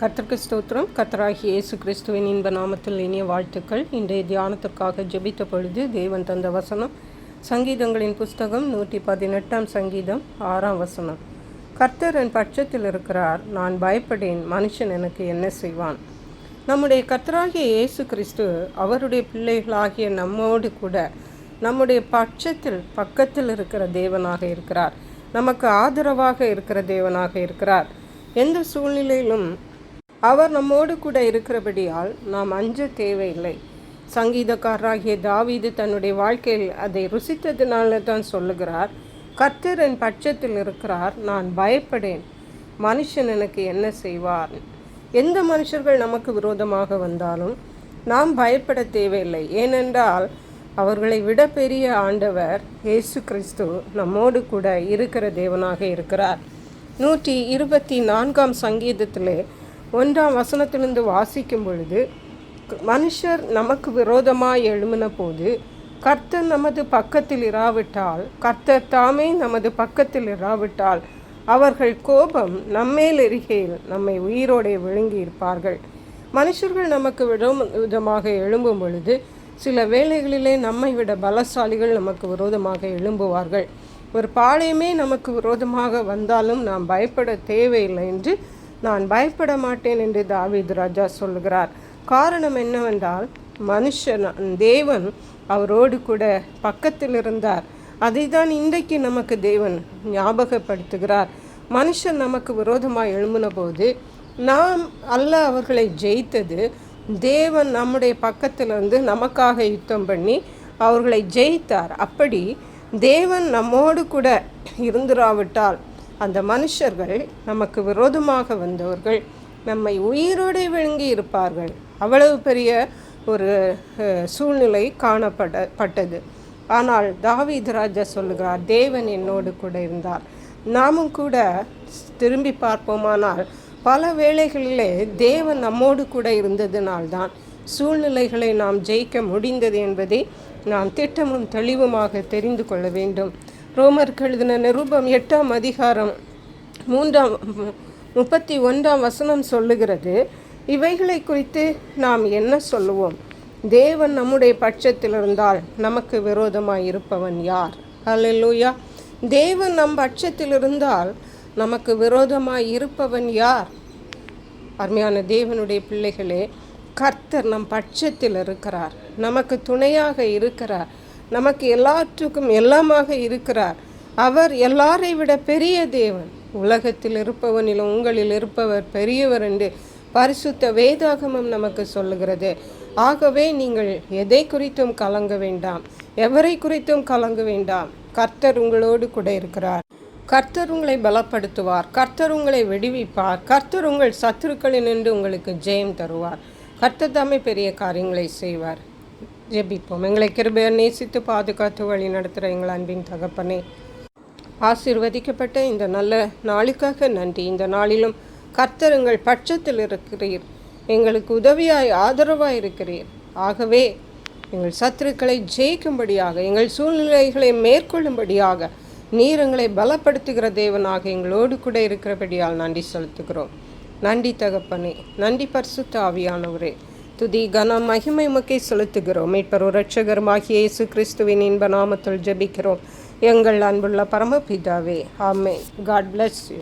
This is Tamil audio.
கர்த்தருக்கு ஸ்தோத்திரம். கர்த்தராகிய இயேசு கிறிஸ்துவின் இன்ப நாமத்தில் இனிய வாழ்த்துக்கள். இன்றைய தியானத்திற்காக ஜெபித்த பொழுது தேவன் தந்த வசனம் சங்கீதங்களின் புஸ்தகம் நூற்றி பதினெட்டாம் சங்கீதம் ஆறாம் வசனம். கர்த்தர் என் பட்சத்தில் இருக்கிறார் நான் பயப்படேன் மனுஷன் எனக்கு என்ன செய்வான்? நம்முடைய கர்த்தராகிய இயேசு கிறிஸ்து அவருடைய பிள்ளைகளாகிய நம்மோடு கூட நம்முடைய பட்சத்தில் பக்கத்தில் இருக்கிற தேவனாக இருக்கிறார். நமக்கு ஆதரவாக இருக்கிற தேவனாக இருக்கிறார். எந்த சூழ்நிலையிலும் அவர் நம்மோடு கூட இருக்கிறபடியால் நாம் அஞ்ச தேவையில்லை. சங்கீதக்காரராகிய தாவீது தன்னுடைய வாழ்க்கையில் அதை ருசித்ததினால தான் சொல்லுகிறார் கர்த்தர் என் பட்சத்தில் இருக்கிறார் நான் பயப்படேன். மனுஷன் எனக்கு என்ன செய்வார்? எந்த மனுஷர்கள் நமக்கு விரோதமாக வந்தாலும் நாம் பயப்பட தேவையில்லை. ஏனென்றால் அவர்களை விட பெரிய ஆண்டவர் இயேசு கிறிஸ்து நம்மோடு கூட இருக்கிற தேவனாக இருக்கிறார். நூற்றி இருபத்தி நான்காம் சங்கீதத்திலே ஒன்றாம் வசனத்திலிருந்து வாசிக்கும் பொழுது மனுஷர் நமக்கு விரோதமாக எழுமின போது கர்த்தர் நமது பக்கத்தில் இராவிட்டால் கர்த்தர் தாமே நமது பக்கத்தில் இராவிட்டால் அவர்கள் கோபம் நம்மேல் எரிகையில் நம்மை உயிரோடே விழுங்கி இருப்பார்கள். மனுஷர்கள் நமக்கு விரோதமாக எழும்பும் பொழுது சில வேளைகளிலே நம்மை விட பலசாலிகள் நமக்கு விரோதமாக எழும்புவார்கள். ஒரு பாளையமே நமக்கு விரோதமாக வந்தாலும் நாம் பயப்பட தேவையில்லை என்று நான் பயப்பட மாட்டேன் என்று தாவீது ராஜா சொல்லுகிறார். காரணம் என்னவென்றால் மனுஷன் தேவன் அவரோடு கூட பக்கத்தில் இருந்தார். அதை தான் இன்றைக்கு நமக்கு தேவன் ஞாபகப்படுத்துகிறார். மனுஷன் நமக்கு விரோதமாக எழும்பின போது நாம் அல்ல அவர்களை ஜெயித்தது தேவன் நம்முடைய பக்கத்தில் இருந்து நமக்காக யுத்தம் பண்ணி அவர்களை ஜெயித்தார். அப்படி தேவன் நம்மோடு கூட இருந்துராவிட்டால் அந்த மனுஷர்கள் நமக்கு விரோதமாக வந்தவர்கள் நம்மை உயிரோடு விழுங்கி இருப்பார்கள். அவ்வளவு பெரிய ஒரு சூழ்நிலை காணப்பட பட்டது. ஆனால் தாவீத் ராஜா சொல்லுகிறார் தேவன் என்னோடு கூட இருந்தார். நாமும் கூட திரும்பி பார்ப்போமானால் பல வேளைகளிலே தேவன் நம்மோடு கூட இருந்ததினால்தான் சூழ்நிலைகளை நாம் ஜெயிக்க முடிந்தது என்பதை நாம் திட்டமும் தெளிவுமாக தெரிந்து கொள்ள வேண்டும். ரோமருக்கு எழுதின நிருபம் எட்டாம் அதிகாரம் மூன்றாம் முப்பத்தி ஒன்றாம் வசனம் சொல்லுகிறது இவைகளை குறித்து நாம் என்ன சொல்லுவோம்? தேவன் நம்முடைய பட்சத்தில் இருந்தால் நமக்கு விரோதமாக இருப்பவன் யார்? அல்லூயா தேவன் நம் பட்சத்தில் இருந்தால் நமக்கு விரோதமாக இருப்பவன் யார்? அருமையான தேவனுடைய பிள்ளைகளே கர்த்தர் நம் பட்சத்தில் இருக்கிறார். நமக்கு துணையாக இருக்கிறார். நமக்கு எல்லாற்றுக்கும் எல்லாமாக இருக்கிறார். அவர் எல்லாரை விட பெரிய தேவன். உலகத்தில் இருப்பவனிலும் உங்களில் இருப்பவர் பெரியவர் என்று பரிசுத்த வேதாகமம் நமக்கு சொல்லுகிறது. ஆகவே நீங்கள் எதை குறித்தும் கலங்க வேண்டாம். எவரை குறித்தும் கலங்க வேண்டாம். கர்த்தர் உங்களோடு கூட இருக்கிறார். கர்த்தர் உங்களை பலப்படுத்துவார். கர்த்தர் உங்களை விடுவிப்பார். கர்த்தர் உங்கள் சத்துருக்களில் நின்று உங்களுக்கு ஜெயம் தருவார். கர்த்தர் தாமே பெரிய காரியங்களை செய்வார். ஜெபிப்போம். எங்களை கிருபையை நேசித்து பாதுகாத்து வழி நடத்துகிற எங்கள் அன்பின் தகப்பனே ஆசிர்வதிக்கப்பட்ட இந்த நல்ல நாளுக்காக நன்றி. இந்த நாளிலும் கர்த்தர் எங்கள் பட்சத்தில் இருக்கிறீர். எங்களுக்கு உதவியாய் ஆதரவாய் இருக்கிறீர். ஆகவே எங்கள் சத்துருக்களை ஜெயிக்கும்படியாக எங்கள் சூழ்நிலைகளை மேற்கொள்ளும்படியாக நீர் எங்களை பலப்படுத்துகிற தேவனாக எங்களோடு கூட இருக்கிறபடியால் நன்றி செலுத்துகிறோம். நன்றி தகப்பனே நன்றி பரிசுத்த ஆவியானவரே. துதி கன மகிமை முக்கை செலுத்துகிறோம். மீட்பர் ரட்சகருமாகிய இயேசு கிறிஸ்துவின் இன்ப நாமத்தில் ஜபிக்கிறோம். எங்கள் அன்புள்ள பரமபிதாவே ஆமே காட் பிளஸ் யூ